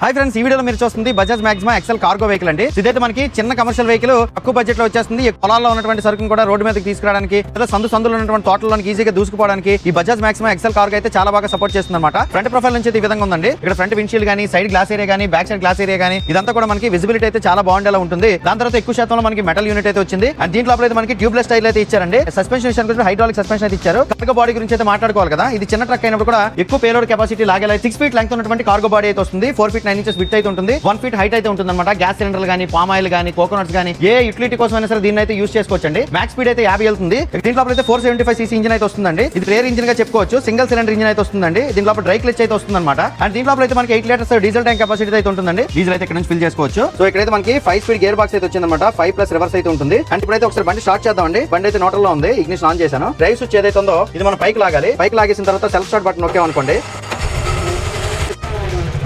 Hi friends ఈ వీడియోలో మీరు చూస్తుంది Bajaj Maxima excel cargo vehicle అండి. ఇదైతే మనకి చిన్న కమర్షియల్ వెహికల్ తక్కువ బడ్జెట్లో వచ్చేస్తుంది. ఈ పొలాల్లో ఉన్నటువంటి సరుకును కూడా రోడ్డు మీదకి తీసుకురావడానికి లేదా సందు సందులో ఉన్నటువంటి తోటలోకి ఈజీగా దూసుకోవడానికి ఈ బజాజ్ మాక్సిమా ఎక్సెల్ కార్గో అయితే చాలా బాగా సపోర్ట్ చేస్తుంది అనమాట ఫ్రంట్ ప్రొఫైల్ నుంచి అయితే ఈ విధంగా ఉందండి. ఇక్కడ ఫ్రంట్ విండ్షీల్డ్ కానీ సైడ్ గ్లాస్ ఏరియా కానీ బ్యాక్ సైడ్ గ్లాస్ ఏరియా కానీ ఇదంతా కూడా మనకి విజిబిలిటీ అయితే చాలా బాగుండేలా ఉంటుంది. దాని తర్వాత ఎక్కువ శాతంలో మనకి మెటల్ యూనిట్ అయితే వచ్చింది. అండ్ దీంట్లో అయితే మనకి ట్యూబ్లెస్ స్టైల్ అయితే ఇచ్చారండి. సస్పెన్షన్ విషయానికి వచ్చి హైడ్రాలిక్ సస్పెన్షన్ అయితే ఇచ్చారు. కార్గో బాడీ గురించి అయితే మాట్లాడుకోవాలి కదా. ఇది చిన్న ట్రక్ అయినప్పుడు కూడా ఎక్కువ పేలోడ్ కెపాసిటీ లాగేలా సిక్స్ ఫీట్ లెంగ్త్ ఉన్నటువంటి కార్గో బాడీ అయితే వస్తుంది. Four feet nine inches with అయితే ఉంటుంది. వన్ ఫీట్ హైట్ అయితే ఉంటుంది అనమాట గ్యాస్ సిలిండర్ కానీ పామ్ ఆయిల్ కానీ కోకోనట్స్ కానీ ఏ యూటిలిటీ కోసం అయినా సరే దీన్ని అయితే యూస్ చేసుకోవచ్చండి. మ్యాక్స్ స్పీడ్ అయితే యాభై వెళ్తుంది. దీంట్లో అయితే four seventy five CC engine అయితే వస్తుందండి. ఇది రేర్ ఇంజిన్గా చెప్పుకోవచ్చు. సింగిల్ సిలిండర్ ఇంజిన్ అయితే వస్తుందండి. దీంట్లో డ్రై క్లచ్ అయితే వస్తుంది అనమాట అండ్ దీంట్లో అయితే మనకి eight litres diesel tank capacity అయితే ఉంటుందండి. డీజిల్ అయితే ఇక్కడ నుంచి ఫిల్ చేసుకోవచ్చు. సో ఇక్కడైతే మనకి ఫైవ్ స్పీడ్ గేర్ బాక్స్ అయితే వచ్చిందన్నమాట. ఫైవ్ ప్లస్ రివర్స్ అయితే ఉంటుంది. అండ్ ఇప్పుడైతే ఒకసారి బండి స్టార్ట్ చేద్దామండి. బండి అయితే నోటల్లో ఉంది. ఇగ్నిషన్ ఆన్ చేశాను. డ్రైవ్ స్విచ్ ఏదైతే ఉందో ఇది మనం పైకి లాగాలి. పైకి లాగేసిన తర్వాత సెల్ఫ్ స్టార్ట్ బటన్ నొక్కాం అనుకోండి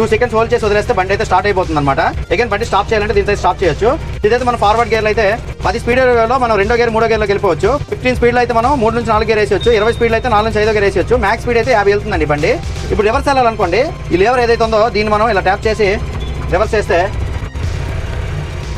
టూ సెకండ్స్ హోల్డ్ చేసి వదిలేస్తే బండి అయితే స్టార్ట్ అయిపోతుంది అనమాట అగైన్ బండి స్టాప్ చేయాలంటే దీంతో స్టాప్ చేయొచ్చు. ఇదైతే మనం ఫార్వర్డ్ గేర్లో అయితే పది స్పీడ్లో మనం రెండో గేర్ మూడో గేర్లోకి వెళ్ళిపోవచ్చు. ఫిఫ్టీన్ స్పీడ్లో అయితే మనం మూడు నుంచి నాలుగు గేర్ వేసేయచ్చు. ఇరవై స్పీడ్ అయితే నాలుగు నుంచి ఐదో గేర్ వేసేయచ్చు. మ్యాక్స్ స్పీడ్ అయితే యాభై వెళ్తుందండి బండి. ఇప్పుడు రివర్స్ వెళ్ళాలనుకోండి ఈ లేవర్ ఏదైతే ఉందో దీన్ని మనం ఇలా ట్యాప్ చేసి రివర్స్ చేస్తే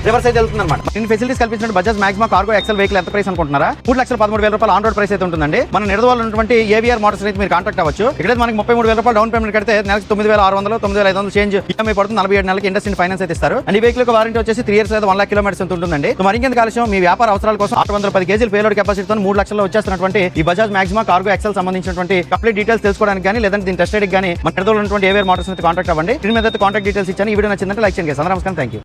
రివర్స్ అయితే వెళ్తుంది అనమాట ఫెసిలిటీస్ కల్పించిన Bajaj Maxima cargo excel vehicle ఎంత ప్రైస్ అనుకుంటున్నారా? మూడు లక్షల పదమూడు వేల రూపాయలు ఆన్ రోడ్ ప్రైస్ అయితే ఉంటుందండి. మన నిడదవాళ్ళు ఉన్నటువంటి ఏవిఆర్ మోటార్స్ అయితే మీరు కాంటాక్ట్ అవ్వచ్చు. ఇక్కడ మనకి ముప్పై మూడు వేల రూపాయలు డౌన్ పేమెంట్ కడితే నెలకి తొమ్మిది వేల ఆరు వందలు తొమ్మిది వేల ఐదు వందలు చేంజ్ ఈఎంఐ పడుతుంది. నలభై ఏడు నెలకి ఇండస్ట్రీ ఫైనాన్స్ అయితే ఇస్తారు. అండ్ ఈ వెహికల్ వారంటీ వచ్చేసి త్రీ ఇయర్స్ లేదా వన్ లాక్ కిలోమీటర్స్ ఎంత ఉంటుందండి? మరి ఇంకెంత కాలుష్యం మీ వ్యాపార అవసరాల కోసం ఆరు వందల పది కేజీలు పేలోడ్ కెపాసిటీతో మూడు లక్షల్లో వచ్చేస్తున్నటువంటి ఈ బజాజ్ మాక్సిమా కార్గో ఎక్సెల్ సంబంధించినటువంటి కంప్లీట్ డీటెయిల్స్ తెలుసుకోవడానికి కానీ లేదంటే దీని టెస్ట్ కానీ మన నిడదవాళ్ళు ఉన్నటువంటి ఏవిఆర్ మోటార్స్ అయితే కాంటాక్ట్ అవ్వండి. దీని మీద కాంటాక్ట్ డీటెయిల్స్ ఇచ్చాను. ఈ వీడియో నచ్చిందంటే లైక్ చేయండి నమస్కారం. Thank you